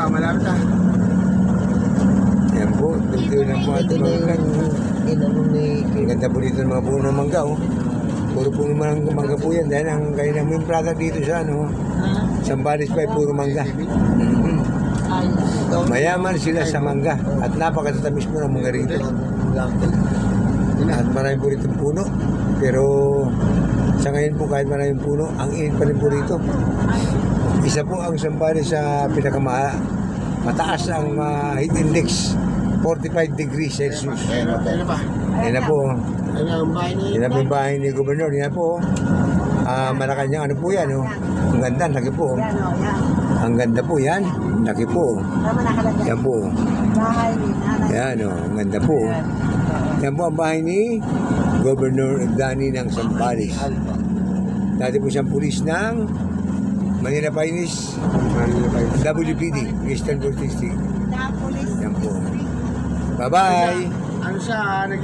pa, malapit na. Yan po, dito lang po ating mga kan. Inano ni Ang ganda po dito ng mga puno ng mangga, oh. Puro puno ng mangga po yan. Dahil ang kanilang main product dito sa ano, Sambales pa ay puro mangga. Mhm. Mayaman sila sa mangga at napakatatamis po ng mga rito. At marami po rito puno. Pero sa ngayon po kahit maraming puno, ang init pa rin po rito. Isa po ang Sambales sa pinakama mataas ang ah, heat index. 45 degrees Celsius. Ayun, ayun pa. Yan na po. Ayun ang bahay ni... Yan na po yung bahay ni Gobernador. Yan na po. Ah, Malacanang ano po yan. Oh. Ang ganda, laki po. Yan o, yan. Ang ganda po yan. Laki po. Yan po. Bahay ni nanay. Yan oh, ang ganda po. Yan po ang bahay ni Governor Dani ng Sambales. Dati po siyang pulis ng Manila Pines, WPD, Eastern District. Yan po. Bye-bye! Ano siya, nag